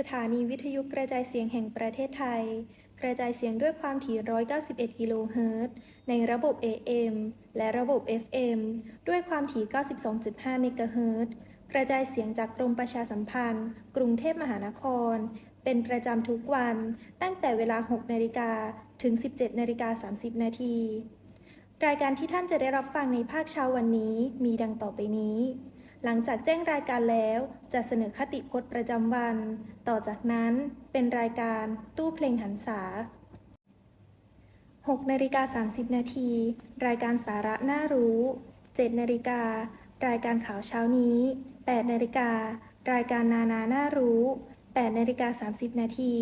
สถานีวิทยุกระจายเสียงแห่งประเทศไทย กระจายเสียงด้วยความถี่ 191 กิโลเฮิรตซ์ในระบบ AM และระบบ FM ด้วยความถี่ 92.5 เมกะเฮิรตซ์กระจายเสียงจากกรมประชาสัมพันธ์ กรุงเทพมหานคร เป็นประจำทุกวัน ตั้งแต่เวลา 6 นาฬิกาถึง 17 นาฬิกา 30 นาที รายการที่ท่านจะได้รับฟังในภาคเช้าวันนี้มีดังต่อไปนี้ หลังจากแจ้งรายการแล้ว จะเสนอคติพจน์ประจำวัน ต่อจากนั้นเป็นรายการตู้เพลงหันษา6นาฬิกา30 นาที รายการสาระน่ารู้ 7นาฬิกา รายการข่าวเช้านี้ 8นาฬิกา รายการนานาน่ารู้8นาฬิกา30 นาที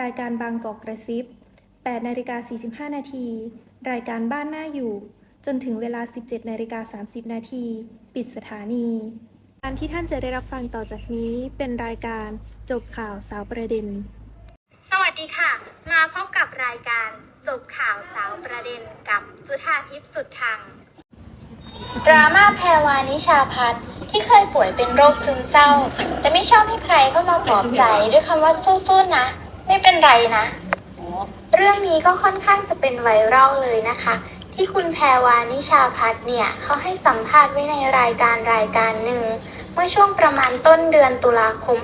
รายการบางกอกกระซิบ8นาฬิกา45 นาที รายการบ้านน่าอยู่ จนถึงเวลา 17นาฬิกา30 นาที ปิดสถานีการที่ท่านจะได้รับฟังต่อจากนี้เป็นรายการจบข่าวสาวประเด็น สวัสดีค่ะ มาพบกับรายการจบข่าวสาวประเด็นกับจุธาทิพย์สุดทางดราม่าแพรวานิชาพัฒน์ที่เคยป่วยเป็นโรคซึมเศร้า แต่ไม่ชอบให้ใครเข้ามาปลอบใจด้วยคำว่าสู้ๆนะ ไม่เป็นไรนะ เรื่องนี้ก็ค่อนข้างจะเป็นไวรัลเลยนะคะ ที่คุณแพรวานิชาพัฒน์เนี่ยเขาให้สัมภาษณ์ไว้ในรายการรายการหนึ่งเมื่อช่วงประมาณต้นเดือนตุลาคม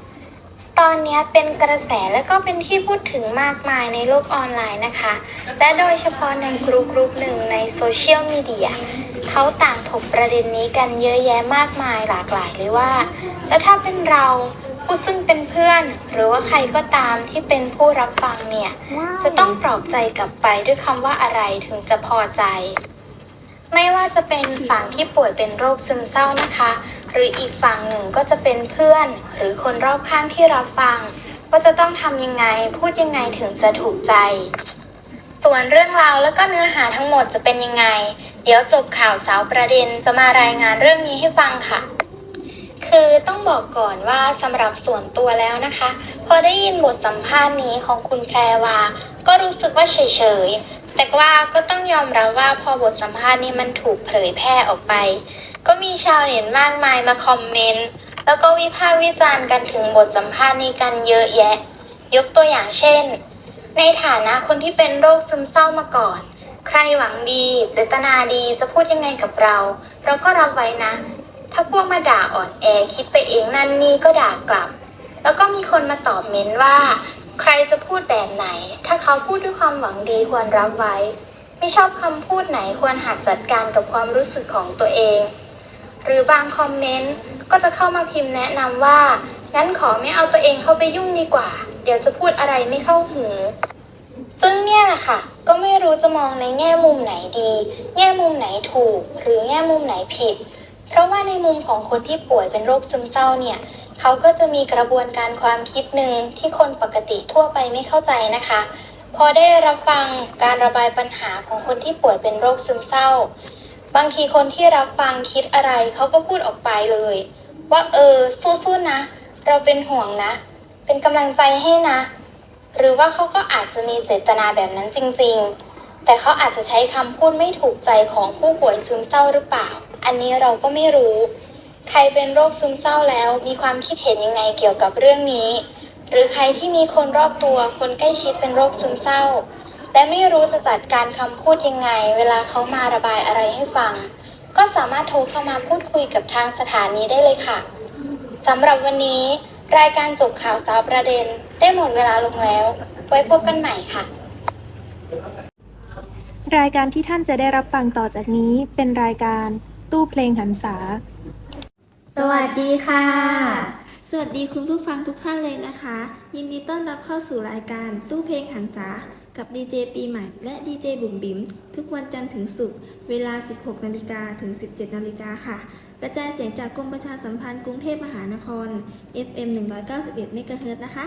66 ตอนนี้เป็นกระแสและก็เป็นที่พูดถึงมากมายในโลกออนไลน์นะคะ และโดยเฉพาะในกลุ่มกลุ่มหนึ่งในโซเชียลมีเดียเขาต่างถกประเด็นนี้กันเยอะแยะมากมายหลากหลายเลยว่า แล้วถ้าเป็นเรา ผู้ซึ่งเป็นเพื่อน หรือว่าใครก็ตามที่เป็นผู้รับฟังเนี่ย จะต้องปลอบใจกลับไปด้วยคำว่าอะไรถึงจะพอใจ ไม่ว่าจะเป็นฝั่งที่ป่วยเป็นโรคซึมเศร้านะคะ หรืออีกฝั่งหนึ่งก็จะเป็นเพื่อน หรือคนรอบข้างที่รับฟังว่าจะต้องทำยังไงพูดยังไงถึงจะถูกใจ ส่วนเรื่องราวแล้วก็เนื้อหาทั้งหมดจะเป็นยังไง เดี๋ยวจบข่าวสาวประเด็นจะมารายงานเรื่องนี้ให้ฟังค่ะ คือต้องบอกก่อนว่าสำหรับส่วนตัวแล้วนะคะ พอได้ยินบทสัมภาษณ์นี้ของคุณแพรวา ก็รู้สึกว่าเฉยๆ แต่ว่าก็ต้องยอมรับว่าพอบทสัมภาษณ์นี้มันถูกเผยแพร่ออกไป ก็มีชาวเน็ตมากมายมาคอมเมนต์แล้วก็วิพากษ์วิจารณ์กันถึงบทสัมภาษณ์นี้กันเยอะแยะ ยกตัวอย่างเช่น ในฐานะคนที่เป็นโรคซึมเศร้ามาก่อน ใครหวังดี เจตนาดีจะพูดยังไงกับเรา เราก็รับไว้นะ ถ้าพวกมาด่าอ่อนแอคิดไปเองนั่นนี่ก็ด่ากลับ แล้วก็มีคนมาตอบเม้นว่า ใครจะพูดแบบไหน ถ้าเขาพูดด้วยความหวังดีควรรับไว้ ไม่ชอบคำพูดไหนควรหัดจัดการกับความรู้สึกของตัวเอง หรือบางคอมเมนต์ก็จะเข้ามาพิมพ์แนะนำว่างั้นขอไม่เอาตัวเองเข้าไปยุ่งดีกว่า เดี๋ยวจะพูดอะไรไม่เข้าหูซึ่งเนี่ยแหละค่ะ ก็ไม่รู้จะมองในแง่มุมไหนดี แง่มุมไหนถูก หรือแง่มุมไหนผิด เพราะว่าในมุมของคนที่ป่วยเป็นโรคซึมเศร้าเนี่ยเขาก็จะมีกระบวนการความคิดหนึ่งที่คนปกติทั่วไปไม่เข้าใจนะคะ พอได้รับฟังการระบายปัญหาของคนที่ป่วยเป็นโรคซึมเศร้า บางทีคนที่รับฟังคิดอะไรเขาก็พูดออกไปเลย ว่าเออสู้ๆนะ เราเป็นห่วงนะ เป็นกำลังใจให้นะ หรือว่าเขาก็อาจจะมีเจตนาแบบนั้นจริงๆ แต่เขาอาจจะใช้คำพูดไม่ถูกใจของผู้ป่วยซึมเศร้าหรือเปล่า อันนี้เราก็ไม่รู้ ใครเป็นโรคซึมเศร้าแล้ว มีความคิดเห็นยังไงเกี่ยวกับเรื่องนี้ หรือใครที่มีคนรอบตัวคนใกล้ชิดเป็นโรคซึมเศร้า แต่ไม่รู้จะจัดการคำพูดยังไง เวลาเขามาระบายอะไรให้ฟัง ก็สามารถโทรเข้ามาพูดคุยกับทางสถานีได้เลยค่ะสำหรับวันนี้ รายการจบข่าวสาวประเด็น ได้หมดเวลาลงแล้ว ไว้พบกันใหม่ค่ะรายการที่ท่านจะได้รับฟังต่อจากนี้เป็นรายการ ตู้เพลงหันษา สวัสดีค่ะ สวัสดีคุณผู้ฟังทุกท่านเลยนะคะ ยินดีต้อนรับเข้าสู่รายการตู้เพลงหันษากับดีเจปีใหม่และดีเจบุ๋มบิ๋มทุกวันจันทร์ถึงศุกร์เวลา 16 นาฬิกาถึง 17 นาฬิกาค่ะ กระจายเสียงจากกรมประชาสัมพันธ์กรุงเทพมหานคร FM 191เมกะเฮิรตซ์นะคะ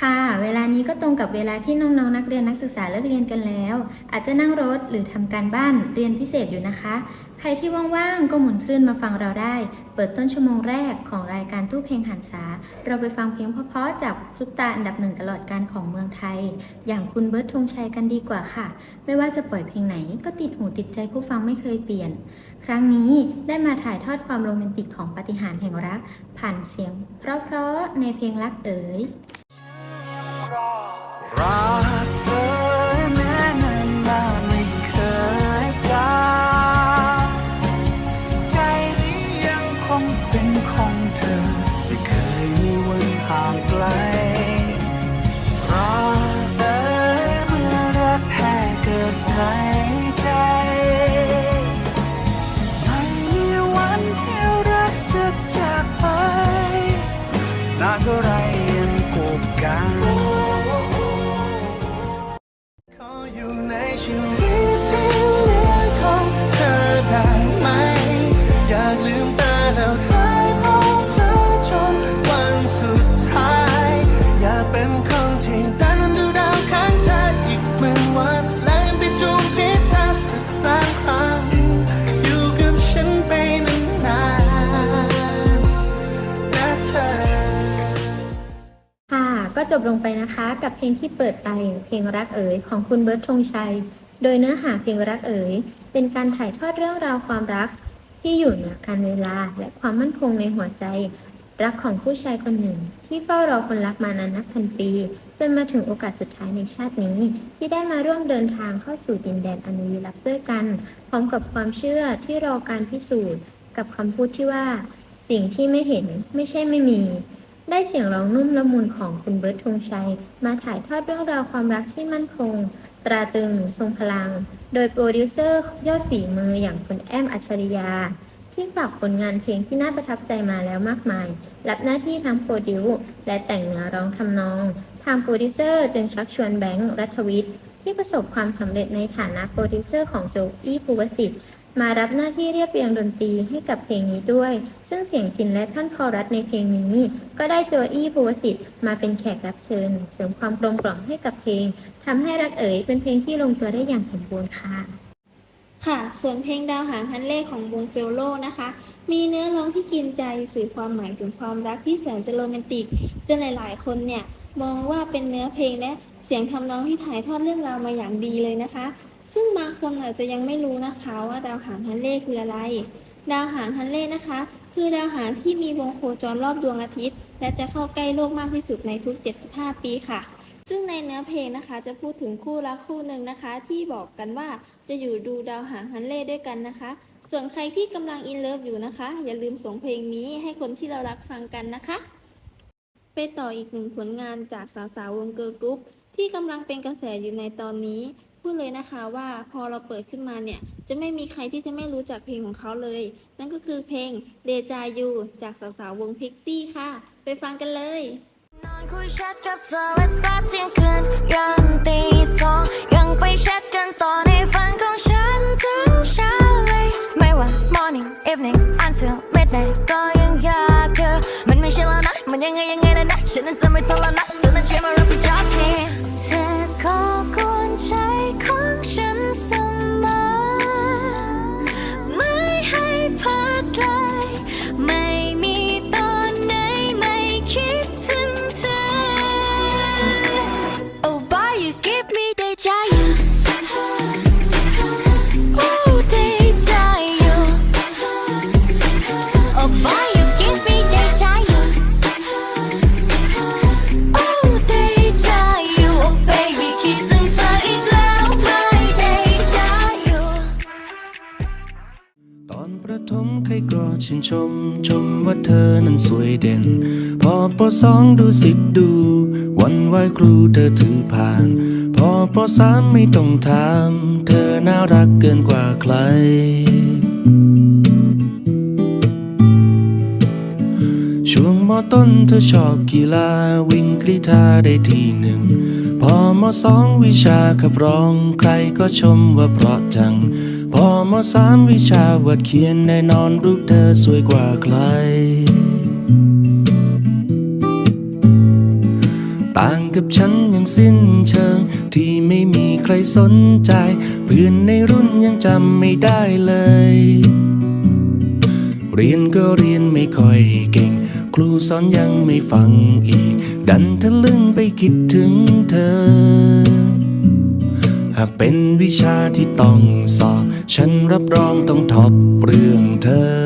ค่ะ เวลานี้ก็ตรงกับเวลาที่น้องๆนักเรียนนักศึกษาเลิกเรียนกันแล้ว อาจจะนั่งรถหรือทำการบ้านเรียนพิเศษอยู่นะคะ ใครที่ว่างๆ ก็หมุนคลื่นมาฟังเราได้ เปิดต้นชั่วโมงแรกของรายการตู้เพลงหันษา เราไปฟังเพลงเพราะๆจากซุปตาอันดับหนึ่งตลอดการของเมืองไทย อย่างคุณเบิร์ตธงชัยกันดีกว่าค่ะ ไม่ว่าจะปล่อยเพลงไหนก็ติดหูติดใจผู้ฟังไม่เคยเปลี่ยน ครั้งนี้ได้มาถ่ายทอดความโรแมนติกของปาฏิหาริย์แห่งรัก ผ่านเสียง เพราะๆในเพลงรักเอ๋ยรัก ลงไปนะคะ กับเพลงที่เปิดไปเพลงรักเอ๋ยของคุณเบิร์ตธงชัย โดยเนื้อหาเพลงรักเอ๋ยเป็นการถ่ายทอดเรื่องราวความรัก ที่อยู่เหนือการเวลาและความมั่นคงในหัวใจ รักของผู้ชายคนหนึ่ง ที่เฝ้ารอคนรักมานานนับพันปี จนมาถึงโอกาสสุดท้ายในชาตินี้ ที่ได้มาร่วมเดินทางเข้าสู่ดินแดนอันลี้ลับด้วยกัน พร้อมกับความเชื่อที่รอการพิสูจน์ กับคำพูดที่ว่า สิ่งที่ไม่เห็นไม่ใช่ไม่มี ได้เสียงร้องนุ่มละมุนของคุณเบิร์ตธงชัย มาถ่ายทอดเรื่องราวความรักที่มั่นคง ตราตึงทรงพลัง โดยโปรดิวเซอร์ยอดฝีมืออย่างคุณแอมอัจฉริยา ที่ฝากผลงานเพลงที่น่าประทับใจมาแล้วมากมาย รับหน้าที่ทั้งโปรดิวและแต่งเนื้อร้องทำนอง ทางโปรดิวเซอร์จึงชักชวนแบงค์รัฐวิทย์ที่ประสบความสำเร็จในฐานะโปรดิวเซอร์ของโจอี้ภูวสิทธิ์ มารับหน้าที่เรียบเรียงดนตรีให้กับเพลงนี้ด้วย ซึ่งเสียงพินและท่อนคอรัสในเพลงนี้ ก็ได้โจอี้ภูวสิทธิ์มาเป็นแขกรับเชิญ เสริมความกลมกล่อมให้กับเพลงทำให้รักเอ๋ยเป็นเพลงที่ลงตัวได้อย่างสมบูรณ์ค่ะ ค่ะ ส่วนเพลงดาวหางฮันเล่ของวงเฟลโลนะคะ มีเนื้อร้องที่กินใจสื่อความหมายถึงความรักที่แสนจะโรแมนติกจนหลายๆ คนเนี่ยมองว่าเป็นเนื้อเพลงและเสียงทำนองที่ถ่ายทอดเรื่องราวมาอย่างดีเลยนะคะ ซึ่งบางคนอาจจะยังไม่รู้นะคะว่าดาวหางฮันเล่คืออะไร ดาวหางฮันเล่นะคะ คือดาวหางที่มีวงโคจรรอบดวงอาทิตย์ และจะเข้าใกล้โลกมากที่สุดในทุก 75 ปีค่ะ ซึ่งในเนื้อเพลงนะคะ จะพูดถึงคู่รักคู่หนึ่งนะคะ ที่บอกกันว่าจะอยู่ดูดาวหางฮันเล่ด้วยกันนะคะ ส่วนใครที่กำลังอินเลิฟอยู่นะคะ อย่าลืมส่งเพลงนี้ให้คนที่เรารักฟังกันนะคะไปต่ออีกหนึ่งผลงานจากสาวสาวๆวงเกิร์ลกรุ๊ปที่กำลังเป็นกระแสอยู่ในตอนนี้ พูดเลยนะคะว่าพอเราเปิดขึ้นมาเนี่ย จะไม่มีใครที่จะไม่รู้จักเพลงของเขาเลย นั่นก็คือเพลงเดจายูจากสาวๆวงพิกซี่ค่ะ ไปฟังกันเลยนอนคุยแชทกับเธอ Let's start เที่ยงคืนยันตีสองยังไปแชทกันต่อในฝันของฉันถึงเช้าเลยไม่ว่า morning evening until midnight ก็ยังอยากเจอมันไม่ใช่แล้วนะ มันยังไงยังไงแล้วนะ ฉันนั้นจะไม่ทนแล้วนะเธอนั้นช่วยมารับผิดชอบที ใครก็ชื่นชม ชมว่าเธอนั้นสวยเด่น พอปสองดูสิบดู วันไหวครูเธอถือผ่าน พอปสามไม่ต้องถาม เธอน่ารักเกินกว่าใคร ช่วงมอต้นเธอชอบกีฬาวิ่งกรีธาได้ทีหนึ่ง พอมสองวิชาขับร้องใครก็ชมว่าเพราะจัง พอมสามวิชาวาดเขียนแน่นอนรูปเธอสวยกว่าใคร ต่างกับฉันย่างสิ้นเชิง ที่ไม่มีใครสนใจ เพื่อนในรุ่นยังจำไม่ได้เลย เรียนก็เรียนไม่ค่อยเก่ง ครูสอนยังไม่ฟังอีก ดันทะลึ่งไปคิดถึงเธอากเป็นวิชาที่ต้องสอบ ฉันรับรองต้องทบเรื่องเธอ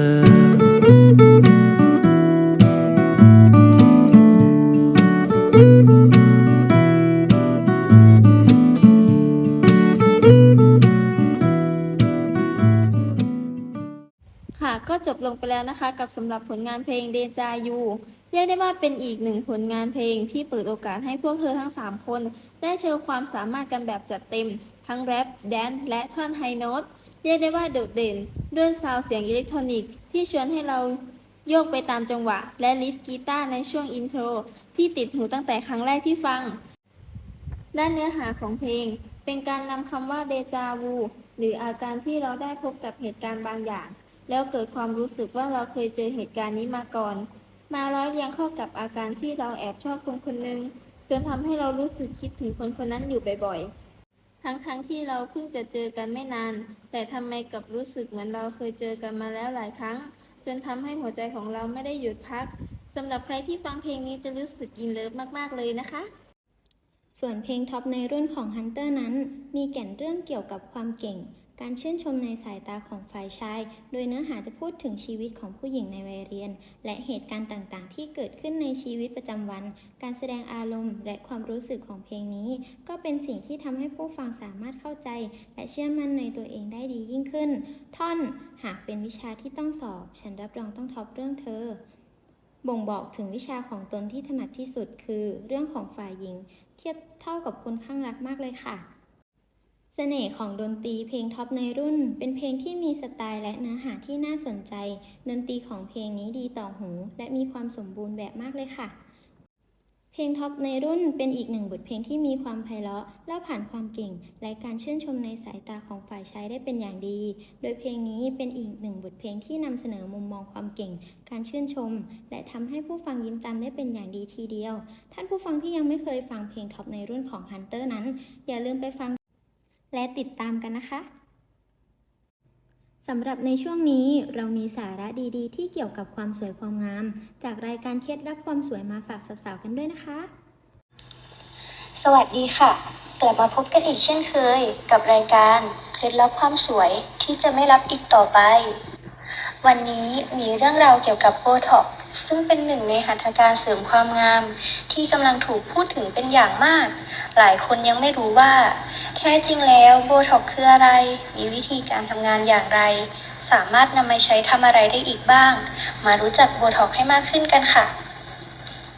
ค่ะก็จบลงไปแล้วนะคะ กับสำหรับผลงานเพลงเดจายู เรียกได้ว่าเป็นอีกหนึ่งผลงานเพลงที่เปิดโอกาสให้พวกเธอทั้ง 3 คน ได้โชว์ความสามารถกันแบบจัดเต็ม ทั้งแรปแดนซ์และท่อนไฮโน้ตเรียกได้ว่าโดดเด่น ด้วยซาวเสียงอิเล็กทรอนิกส์ที่ชวนให้เราโยกไปตามจังหวะ และลิฟกีตาร์ในช่วงอินโทร ที่ติดหูตั้งแต่ครั้งแรกที่ฟัง ด้านเนื้อหาของเพลง เป็นการนำคำว่าเดจาวูหรืออาการที่เราได้พบกับเหตุการณ์บางอย่าง แล้วเกิดความรู้สึกว่าเราเคยเจอเหตุการณ์นี้มาก่อน มาร้อยเรียงเข้ากับอาการที่เราแอบชอบคนคนหนึ่งจนทำให้เรารู้สึกคิดถึงคนคนนั้นอยู่บ่อยๆ ทั้งๆทที่เราเพิ่งจะเจอกันไม่นาน แต่ทำไมกลับรู้สึกเหมือนเราเคยเจอกันมาแล้วหลายครั้ง จนทำให้หัวใจของเราไม่ได้หยุดพักสำหรับใครที่ฟังเพลงนี้จะรู้สึกอินเลิฟมากๆเลยนะคะ ส่วนเพลงท็อปในรุ่นของ Hunter นั้น มีแก่นเรื่องเกี่ยวกับความเก่ง การชื่นชมในสายตาของฝ่ายชาย โดยเนื้อหาจะพูดถึงชีวิตของผู้หญิงในวัยเรียน และเหตุการณ์ต่างๆ ที่เกิดขึ้นในชีวิตประจำวัน การแสดงอารมณ์ และความรู้สึกของเพลงนี้ ก็เป็นสิ่งที่ทำให้ผู้ฟังสามารถเข้าใจ และเชื่อมั่นในตัวเองได้ดียิ่งขึ้น ท่อน หากเป็นวิชาที่ต้องสอบ ฉันรับรองต้องท็อปเรื่องเธอบ่งบอกถึงวิชาของตนที่ถนัดที่สุดคือ เรื่องของฝ่ายหญิง เทียบเท่ากับคนข้างรักมากเลยค่ะ เสน่ห์ของดนตรีเพลงท็อปในรุ่น เป็นเพลงที่มีสไตล์และเนื้อหาที่น่าสนใจ ดนตรีของเพลงนี้ดีต่อหู และมีความสมบูรณ์แบบมากเลยค่ะ เพลงท็อปในรุ่นเป็นอีกหนึ่งบทเพลงที่มีความไพเราะเล่าผ่านความเก่ง และการชื่นชมในสายตาของฝ่ายชายได้เป็นอย่างดี โดยเพลงนี้เป็นอีกหนึ่งบทเพลงที่นำเสนอมุมมองความเก่ง การชื่นชม และทำให้ผู้ฟังยิ้มตามได้เป็นอย่างดีทีเดียว ท่านผู้ฟังที่ยังไม่เคยฟังเพลงท็อปในรุ่นของ Hunter นั้น อย่าลืมไปฟัง และติดตามกันนะคะสำหรับในช่วงนี้เรามีสาระดีๆ ที่เกี่ยวกับความสวยความงาม จากรายการเคล็ดลับความสวยมาฝากสาวๆกันด้วยนะคะ สวัสดีค่ะ กลับมาพบกันอีกเช่นเคย กับรายการเคล็ดลับความสวยที่จะไม่รับอีกต่อไป วันนี้มีเรื่องราวเกี่ยวกับโบท็อก ซึ่งเป็นหนึ่งในหัตถการเสริมความงาม ที่กำลังถูกพูดถึงเป็นอย่างมาก หลายคนยังไม่รู้ว่า แท้จริงแล้วโบท็อกคืออะไร มีวิธีการทำงานอย่างไร สามารถนำมาใช้ทำอะไรได้อีกบ้าง มารู้จักโบท็อกให้มากขึ้นกันค่ะ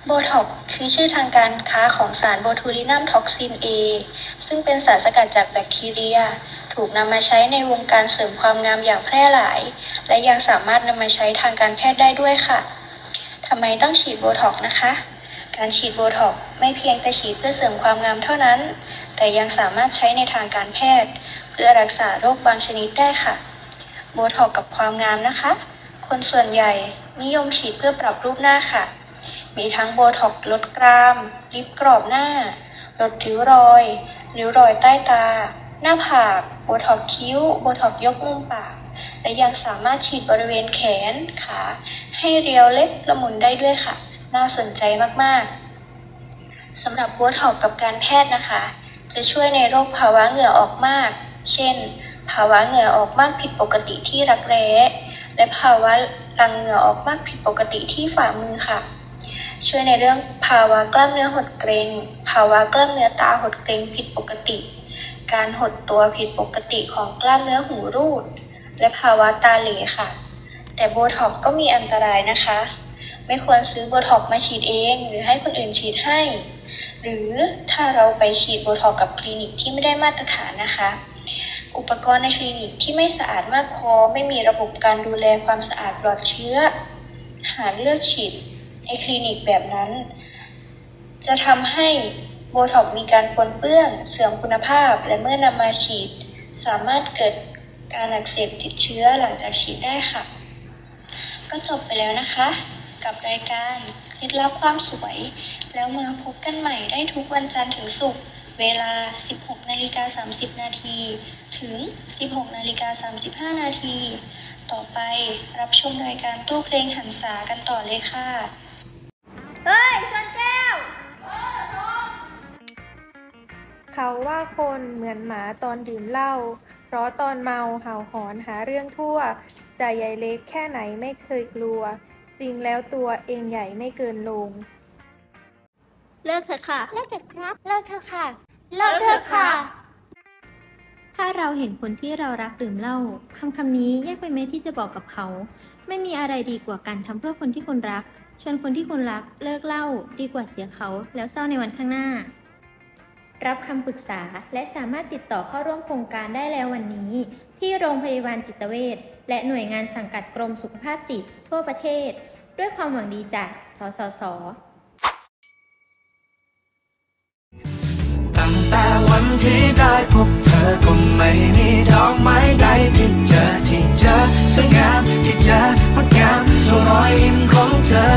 โบท็อกคือชื่อทางการค้าของสารโบทูลินัมท็อกซิน A ซึ่งเป็นสารสกัดจากแบคทีเรีย ถูกนำมาใช้ในวงการเสริมความงามอย่างแพร่หลาย และยังสามารถนำมาใช้ทางการแพทย์ได้ด้วยค่ะ ทำไมต้องฉีดโบท็อกนะคะ การฉีดโบท็อกไม่เพียงแต่ฉีดเพื่อเสริมความงามเท่านั้น แต่ยังสามารถใช้ในทางการแพทย์ เพื่อรักษาโรคบางชนิดได้ค่ะ โบท็อกกับความงามนะคะ คนส่วนใหญ่นิยมฉีดเพื่อปรับรูปหน้าค่ะ มีทั้งโบท็อกลดกราม ลิปกรอบหน้า ลดริ้วรอย ริ้วรอยใต้ตา หน้าผาก โบท็อกคิ้ว โบท็อกยกมุมปาก และยังสามารถฉีดบริเวณแขนขาให้เรียวเล็กละมุนได้ด้วยค่ะ น่าสนใจมากๆสำหรับโบท็อกกับการแพทย์นะคะ จะช่วยในโรคภาวะเหงื่อออกมาก เช่น ภาวะเหงื่อออกมากผิดปกติที่รักแร้ และภาวะหลังเหงื่อออกมากผิดปกติที่ฝ่ามือค่ะช่วยในเรื่องภาวะกล้ามเนื้อหดเกร็ง ภาวะกล้ามเนื้อตาหดเกร็งผิดปกติ การหดตัวผิดปกติของกล้ามเนื้อหูรูด และภาวะตาเหลค่ะ แต่โบท็อกก็มีอันตรายนะคะ ไม่ควรซื้อโบท็อกมาฉีดเอง หรือให้คนอื่นฉีดให้ หรือถ้าเราไปฉีดโบท็อกกับคลินิกที่ไม่ได้มาตรฐานนะคะ อุปกรณ์ในคลินิกที่ไม่สะอาดมากพอไม่มีระบบการดูแลความสะอาดปลอดเชื้อ หากเลือกฉีดในคลินิกแบบนั้น จะทำให้โบท็อกมีการปนเปื้อน เสื่อมคุณภาพ และเมื่อนำมาฉีด สามารถเกิด การอักเสบติดเชื้อหลังจากฉีดได้ค่ะ ก็จบไปแล้วนะคะ กับรายการเคเคล็ดลับความสวย แล้วมาพบกันใหม่ได้ทุกวันจันทร์ถึงศุกร์เวลา 16นาฬิกา30 นาทีถึง 16นาฬิกา35 นาที ต่อไปรับชมรายการตู้เพลงหันษากันต่อเลยค่ะ เฮ้ยชนแก้ว เขาว่าคนเหมือนหมาตอนดื่มเหล้า เพราะตอนเมาเห่าหอนหาเรื่องทั่ว ใจใหญ่เล็กแค่ไหนไม่เคยกลัว จริงแล้วตัวเองใหญ่ไม่เกินลง เลิกเถอะค่ะ เลิกเถอะครับ เลิกเถอะค่ะ เลิกเถอะค่ะ ถ้าเราเห็นคนที่เรารักดื่มเหล้าคำคำนี้ยากไปไหมที่จะบอกกับเขา ไม่มีอะไรดีกว่าการทำเพื่อคนที่คุณรัก ชวนคนที่คุณรักเลิกเหล้าดีกว่าเสียเขาแล้วเศร้าในวันข้างหน้า รับคำปรึกษาและสามารถติดต่อเข้าร่วมโครงการได้แล้ววันนี้ ที่โรงพยาบาลจิตเวชและหน่วยงานสังกัดกรมสุขภาพจิต ทั่วประเทศ ด้วยความหวังดีจาก สสส ตั้งแต่วันที่ได้พบเธอก็ไม่มีดอกไม้ใดที่เจอที่เจอสวยงามที่เจองดงามเท่ารอยยิ้มของเธอ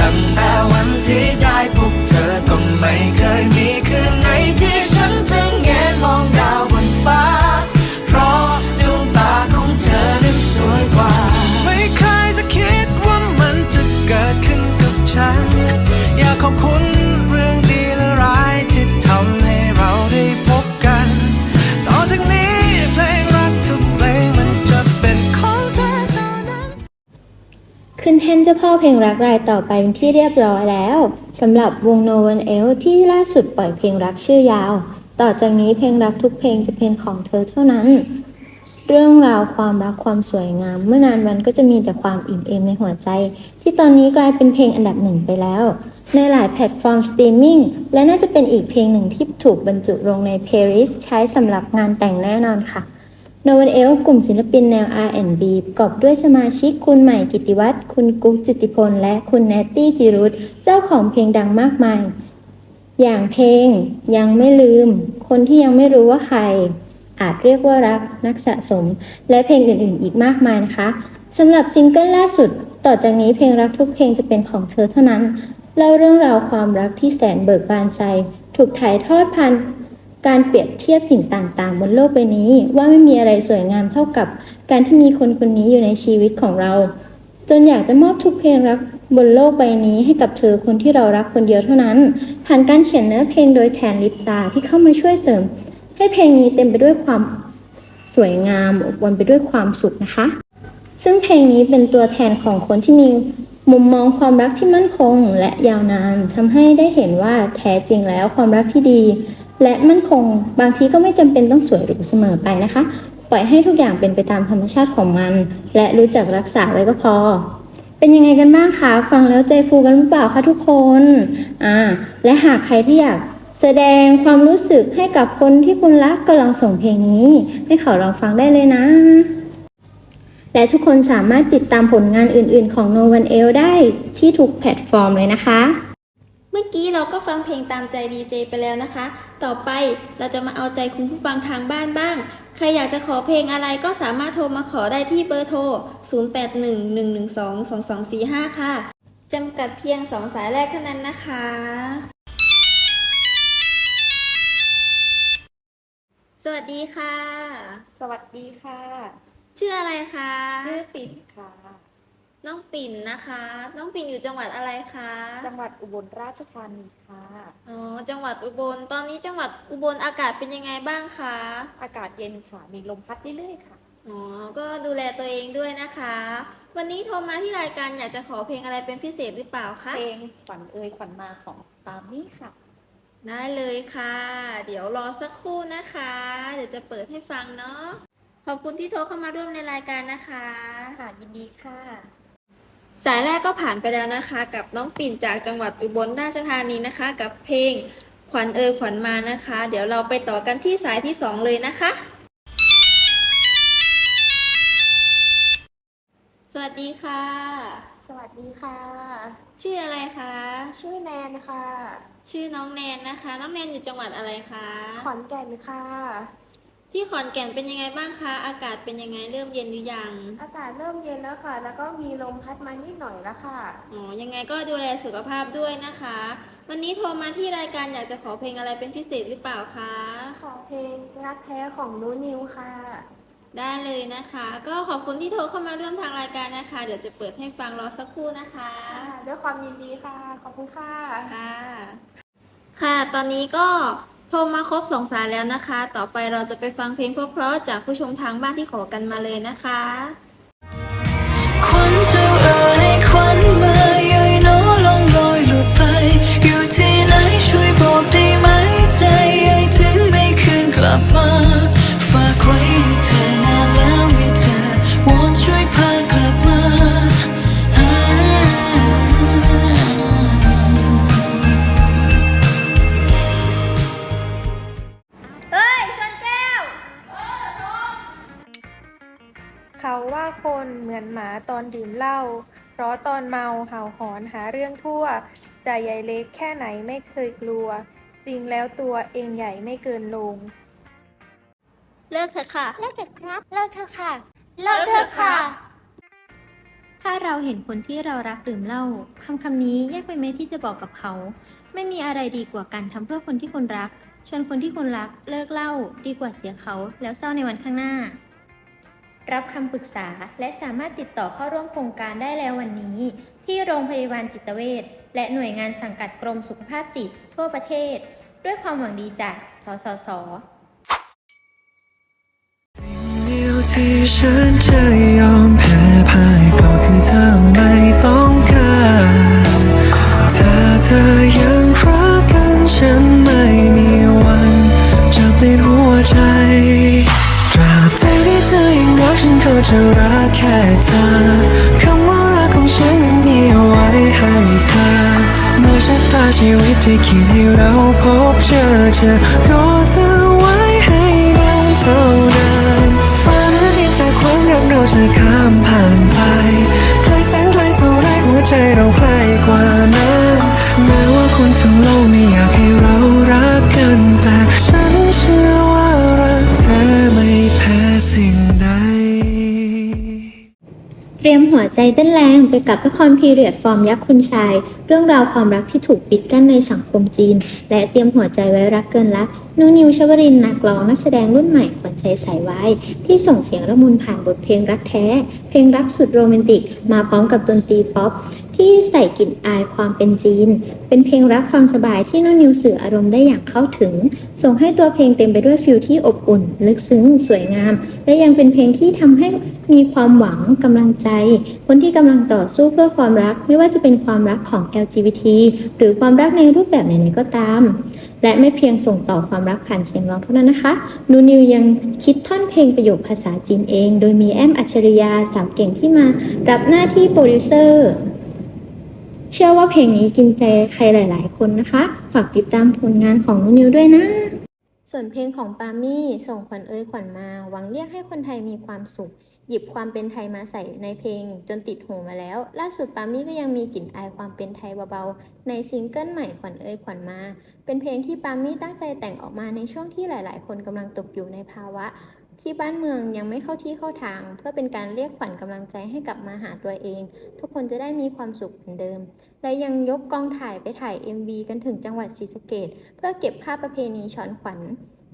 ตั้งแต่วันที่ได้พบเธอก็ไม่เคยมีคืนไหนที่ฉันจะแงนมองดาวบนฟ้า เพราะดวงตาของเธอนั้นสวยกว่า ไม่เคยจะคิดว่ามันจะเกิดขึ้นกับฉัน อยากขอบคุณ ขึ้นแท่นเจ้าพ่อเพลงรักรายต่อไปเป็นที่เรียบร้อยแล้วสำหรับวง No One Else ที่ล่าสุดปล่อยเพลงรักชื่อยาว ต่อจากนี้เพลงรักทุกเพลงจะเป็นของเธอเท่านั้น เรื่องราวความรักความสวยงาม เมื่อนานวันก็จะมีแต่ความอิ่มเอมในหัวใจ ที่ตอนนี้กลายเป็นเพลงอันดับหนึ่งไปแล้ว ในหลายแพลตฟอร์มสตรีมมิ่งและน่าจะเป็นอีกเพลงหนึ่งที่ถูกบรรจุลงในเพลย์ลิสต์ใช้สำหรับงานแต่งแน่นอนค่ะ โนวันเอลกลุ่มศิลปินแนว R&B ประกอบด้วยสมาชิกคุณใหม่กิติวัฒน์คุณกุ๊กจิตติพล และคุณแนตตี้จิรุตเจ้าของเพลงดังมากมาย อย่างเพลงยังไม่ลืม คนที่ยังไม่รู้ว่าใคร อาจเรียกว่ารักนักสะสม และเพลงอื่นๆ อีกมากมายนะคะสำหรับซิงเกิลล่าสุด ต่อจากนี้เพลงรักทุกเพลงจะเป็นของเธอเท่านั้นเล่าเรื่องราวความรักที่แสนเบิกบานใจ ถูกถ่ายทอดผ่าน การเปรียบเทียบสิ่งต่างๆ บนโลกใบนี้ ว่าไม่มีอะไรสวยงามเท่ากับ การที่มีคนคนนี้อยู่ในชีวิตของเรา จนอยากจะมอบทุกเพลงรักบนโลกใบนี้ให้กับเธอคนที่เรารักคนเดียวเท่านั้น ผ่านการเขียนเนื้อเพลงโดยแทนลิปตาที่เข้ามาช่วยเสริม ให้เพลงนี้เต็มไปด้วยความสวยงามอบอวลไปด้วยความสุขนะคะ ซึ่งเพลงนี้เป็นตัวแทนของคนที่มีมุมมองความรักที่มั่นคงและยาวนานทำให้ได้เห็นว่าแท้จริงแล้วความรักที่ดี และมั่นคง บางทีก็ไม่จำเป็นต้องสวยหรูเสมอไปนะคะ ปล่อยให้ทุกอย่างเป็นไปตามธรรมชาติของมัน และรู้จักรักษาไว้ก็พอ เป็นยังไงกันบ้างคะ ฟังแล้วใจฟูกันหรือเปล่าคะทุกคนอ่าและหากใครที่อยากแสดงความรู้สึกให้กับคนที่คุณรักก็ลองส่งเพลงนี้ ให้เขาลองฟังได้เลยนะ และทุกคนสามารถติดตามผลงานอื่นๆของ No One Else ได้ที่ทุกแพลตฟอร์มเลยนะคะ เมื่อกี้เราก็ฟังเพลงตามใจดีเจไปแล้วนะคะ ต่อไปเราจะมาเอาใจคุณผู้ฟังทางบ้านบ้าง ใครอยากจะขอเพลงอะไรก็สามารถโทรมาขอได้ที่เบอร์โทร 0811122245 ค่ะ จำกัดเพียง 2 สายแรกเท่านั้นนะคะ สวัสดีค่ะ สวัสดีค่ะ ชื่ออะไรคะ ชื่อปิ่นค่ะ น้องปิ่นนะคะ น้องปิ่นอยู่จังหวัดอะไรคะ จังหวัดอุบลราชธานีค่ะ อ๋อ จังหวัดอุบล ตอนนี้จังหวัดอุบลอากาศเป็นยังไงบ้างคะ อากาศเย็นค่ะ มีลมพัดเรื่อยๆค่ะ อ๋อ ก็ดูแลตัวเองด้วยนะคะ วันนี้โทรมาที่รายการอยากจะขอเพลงอะไรเป็นพิเศษหรือเปล่าคะ เพลงขวัญเอ่ยขวัญมาของปามี่ค่ะ ได้เลยค่ะ เดี๋ยวรอสักครู่นะคะ เดี๋ยวจะเปิดให้ฟังเนาะ ขอบคุณที่โทรเข้ามาร่วมในรายการนะคะ ค่ะ ยินดีค่ะ สายแรกก็ผ่านไปแล้วนะคะ กับน้องปิ่นจากจังหวัดอุบลราชธานีนะคะ กับเพลงขวัญเอยขวัญมานะคะ เดี๋ยวเราไปต่อกันที่สายที่สองเลยนะคะ สวัสดีค่ะ สวัสดีค่ะ ชื่ออะไรคะ ชื่อแนนค่ะ ชื่อน้องแนนนะคะ น้องแนนอยู่จังหวัดอะไรคะ ขอนแก่นค่ะ ที่ขอนแก่นเป็นยังไงบ้างคะ อากาศเป็นยังไงเริ่มเย็นหรือยัง อากาศเริ่มเย็นแล้วค่ะ แล้วก็มีลมพัดมานิดหน่อยแล้วค่ะ อ๋อ ยังไงก็ดูแลสุขภาพด้วยนะคะ วันนี้โทรมาที่รายการอยากจะขอเพลงอะไรเป็นพิเศษหรือเปล่าคะ ขอเพลงรักแท้ของนูนิวค่ะ ได้เลยนะคะ ก็ขอบคุณที่โทรเข้ามาร่วมทางรายการนะคะ เดี๋ยวจะเปิดให้ฟังรอสักครู่นะคะ ด้วยความยินดีค่ะ ขอบคุณค่ะ ค่ะ ค่ะ ตอนนี้ก็ โทรมาครบสองสายแล้วนะคะ ต่อไปเราจะไปฟังเพลงเพราะๆจากผู้ชมทางบ้านที่ขอกันมาเลยนะคะ ตอนดื่มเหล้า เพราะตอนเมาเห่าหอนหาเรื่องทั่วใจใหญ่เล็กแค่ไหนไม่เคยกลัว จริงแล้วตัวเองใหญ่ไม่เกินลง เลิกเถอะค่ะ เลิกเถอะครับ เลิกเถอะค่ะ เลิกเถอะค่ะ ถ้าเราเห็นคนที่เรารักดื่มเหล้าคำคำนี้ยากไปไหมที่จะบอกกับเขา ไม่มีอะไรดีกว่าการทำเพื่อคนที่คนรักชวนคนที่คนรักเลิกเหล้าดีกว่าเสียเขาแล้วเศร้าในวันข้างหน้า รับคำปรึกษาและสามารถติดต่อเข้าร่วมโครงการได้แล้ววันนี้ ที่โรงพยาบาลจิตเวชและหน่วยงานสังกัดกรมสุขภาพจิตทั่วประเทศ ด้วยความหวังดีจาก สสส ที่ฉันจะยอมแพ้พ่ายก็คือเธอไม่ต้องการถ้าเธอยัง จะรักแค่เธอคำว่ารักของฉันนั้นมีเอาไว้ให้เธอเมื่อชะตาชีวิตที่คิดให้เราพบเจอเจะรอเธอไว้ให้นานเท่านั้นฝันที่จากความรักเราจะข้ามผ่านไปไกลแสนไกลเท่าไรหัวใจเราใกล้กว่านั้นแม้ว่าคนทั้งโลกไม่อยาก หัวใจเต้นแรงไปกับละครพีเรียดฟอร์มยักษ์คุณชาย เรื่องราวความรักที่ถูกปิดกั้นในสังคมจีน และเตรียมหัวใจไว้รักเกินรักนูนิวชวรินทร์นักร้องนักแสดงรุ่นใหม่ขวัญใจสายไว้ที่ส่งเสียงระมุนผ่านบทเพลงรักแท้ เพลงรักสุดโรแมนติก มาพร้อมกับดนตรีป๊อป ที่ใส่กลิ่นอายความเป็นจีน เป็นเพลงรักฟังสบายที่นุ่นนิวสื่ออารมณ์ได้อย่างเข้าถึง ส่งให้ตัวเพลงเต็มไปด้วยฟิลที่อบอุ่น ลึกซึ้ง สวยงาม และยังเป็นเพลงที่ทำให้มีความหวังกำลังใจ คนที่กำลังต่อสู้เพื่อความรัก ไม่ว่าจะเป็นความรักของ LGBT หรือความรักในรูปแบบไหนๆก็ตาม และไม่เพียงส่งต่อความรักผ่านเสียงร้องเท่านั้นนะคะนูนิวยังคิดท่อนเพลงประโยคภาษาจีนเอง โดยมีแอมอัจฉริยาสาวเก่งที่มารับหน้าที่โปรดิวเซอร์ เชื่อว่าเพลงนี้กินใจใครหลาย ๆ คนนะคะ ฝากติดตามผลงานของนุนิวด้วยนะ ส่วนเพลงของปามี่ส่งขวัญเอ้ยขวัญมาหวังเรียกให้คนไทยมีความสุข หยิบความเป็นไทยมาใส่ในเพลงจนติดหูมาแล้ว ล่าสุดปามี่ก็ยังมีกลิ่นอายความเป็นไทยเบาๆในซิงเกิลใหม่ขวัญเอ้ยขวัญมา เป็นเพลงที่ปามี่ตั้งใจแต่งออกมาในช่วงที่หลาย ๆ คนกำลังตกอยู่ในภาวะ ที่บ้านเมืองยังไม่เข้าที่เข้าทาง เพื่อเป็นการเรียกขวัญกำลังใจให้กลับมาหาตัวเอง ทุกคนจะได้มีความสุขเหมือนเดิม และยังยกกองถ่ายไปถ่าย MV กันถึงจังหวัดศรีสะเกดเพื่อเก็บภาพประเพณีช้อนขวัญ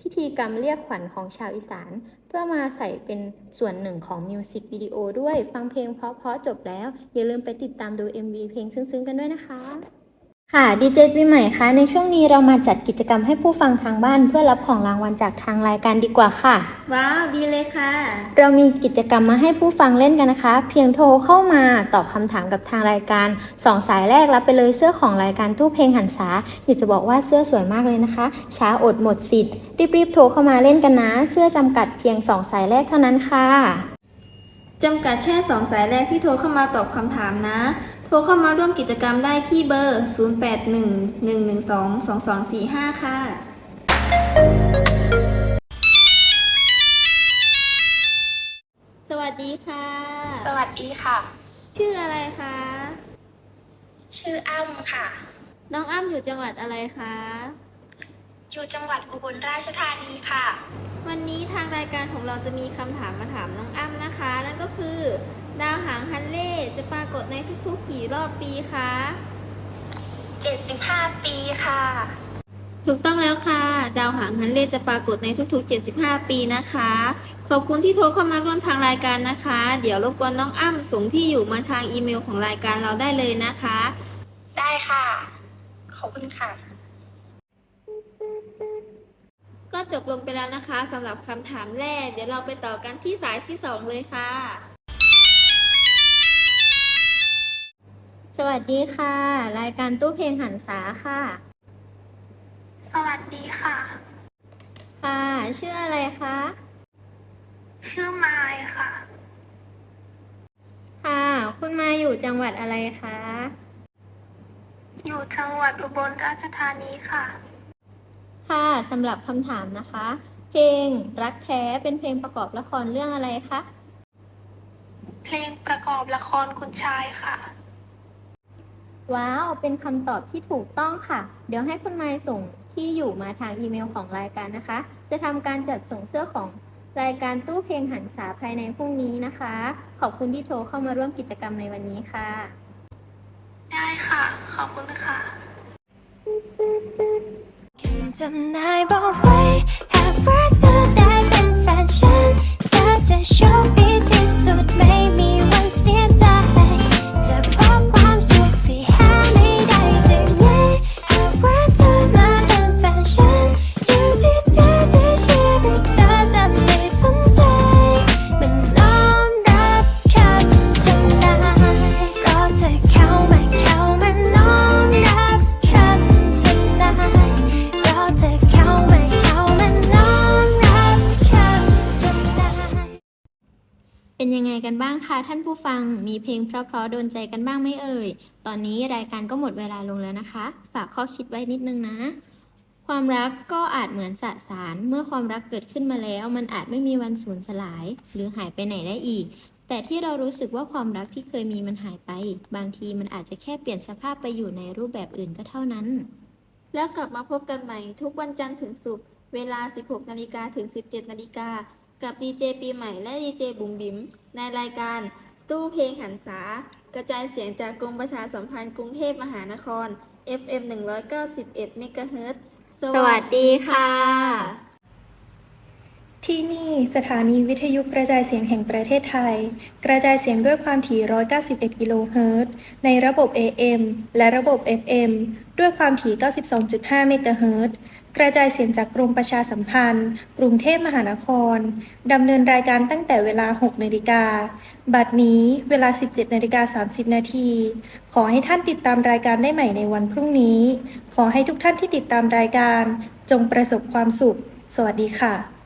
พิธีกรรมเรียกขวัญของชาวอีสาน เพื่อมาใส่เป็นส่วนหนึ่งของมิวสิกวิดีโอด้วย ฟังเพลงเพราะๆจบแล้ว อย่าลืมไปติดตามดู MV เพลงซึ้งๆกันด้วยนะคะ ค่ะดีเจปีใหม่คะในช่วงนี้เรามาจัดกิจกรรมให้ผู้ฟังทางบ้าน เพื่อรับของรางวัลจากทางรายการดีกว่าค่ะ ว้าว ดีเลยค่ะ เรามีกิจกรรมมาให้ผู้ฟังเล่นกันนะคะ เพียงโทรเข้ามาตอบคำถามกับทางรายการสองสายแรกรับไปเลยเสื้อของรายการตู้เพลงหันษาอยากจะบอกว่าเสื้อสวยมากเลยนะคะ ช้าอดหมดสิทธิ์รีบๆโทรเข้ามาเล่นกันนะ เสื้อจำกัดเพียงสองสายแรกเท่านั้นค่ะจำกัดแค่ 2 สายแรกที่โทรเข้ามาตอบคำถามนะ โทรเข้ามาร่วมกิจกรรมได้ที่เบอร์ 0811122245 ค่ะ สวัสดีค่ะ สวัสดีค่ะ ชื่ออะไรคะ ชื่ออ้ำค่ะ น้องอ้ำอยู่จังหวัดอะไรคะ อยู่จังหวัดอุบลราชธานีค่ะ วันนี้ทางรายการของเราจะมีคำถามมาถามน้องอ้ำนะคะ นั่นก็คือ ดาวหางฮันเล่จะปรากฏในทุกๆ กี่รอบปีคะ 75 ปีค่ะ ถูกต้องแล้วค่ะ ดาวหางฮันเล่จะปรากฏในทุกๆ 75 ปีนะคะ ขอบคุณที่โทรเข้ามาร่วมทางรายการนะคะ เดี๋ยวรบกวนน้องอ้ำส่งที่อยู่มาทางอีเมลของรายการเราได้เลยนะคะ ได้ค่ะ ขอบคุณค่ะ ก็จบลงไปแล้วนะคะสำหรับคำถามแรก เดี๋ยวเราไปต่อกันที่สายที่ 2 เลยค่ะ สวัสดีค่ะ รายการตู้เพลงหันษาค่ะ สวัสดีค่ะ ค่ะ ชื่ออะไรคะ ชื่อไมายค่ะ ค่ะ คุณมาอยู่จังหวัดอะไรคะ อยู่จังหวัดอุบลราชธานีค่ะ ค่ะสำหรับคำถามนะคะ เพลงรักแท้เป็นเพลงประกอบละครเรื่องอะไรคะเพลงประกอบละครคุณชายค่ะ ว้าว เป็นคำตอบที่ถูกต้องค่ะ เดี๋ยวให้คุณไมค์ส่งที่อยู่มาทางอีเมลของรายการนะคะ จะทำการจัดส่งเสื้อของรายการตู้เพลงหันษาภายในพรุ่งนี้นะคะ ขอบคุณที่โทรเข้ามาร่วมกิจกรรมในวันนี้ค่ะ ได้ค่ะ ขอบคุณค่ะ จำได้บอกไว้หากว่าเธอได้เป็นแฟนฉันเธอจะโชคดีที่สุดไม่มี คะท่านผู้ฟังมีเพลงเพราะๆโดนใจกันบ้างไหมเอ่ย ตอนนี้รายการก็หมดเวลาลงแล้วนะคะ ฝากข้อคิดไว้นิดนึงนะ ความรักก็อาจเหมือนสสาร เมื่อความรักเกิดขึ้นมาแล้ว มันอาจไม่มีวันสูญสลาย หรือหายไปไหนได้อีก แต่ที่เรารู้สึกว่าความรักที่เคยมีมันหายไป บางทีมันอาจจะแค่เปลี่ยนสภาพไปอยู่ในรูปแบบอื่นก็เท่านั้น แล้วกลับมาพบกันใหม่ ทุกวันจันทร์ถึงศุกร์เวลา 16นาฬิกาถึง 17นาฬิกา กับดีเจปีใหม่และดีเจบุ๋มบิ๋มในรายการตู้เพลงหันษากระจายเสียงจากกรมประชาสัมพันธ์กรุงเทพมหานคร FM 191เมกะเฮิรตซ์สวัสดีค่ะ ที่นี่สถานีวิทยุกระจายเสียงแห่งประเทศไทย กระจายเสียงด้วยความถี่ 191 กิโลเฮิรตซ์ในระบบ AM และระบบ FM ด้วยความถี่ 92.5 เมกะเฮิรตซ์ กระจายเสียงจากกรมประชาสัมพันธ์ กรุงเทพมหานคร ดำเนินรายการตั้งแต่เวลา 6นาฬิกา บัดนี้เวลา 17นาฬิกา30 นาที ขอให้ท่านติดตามรายการได้ใหม่ในวันพรุ่งนี้ ขอให้ทุกท่านที่ติดตามรายการ จงประสบความสุข สวัสดีค่ะ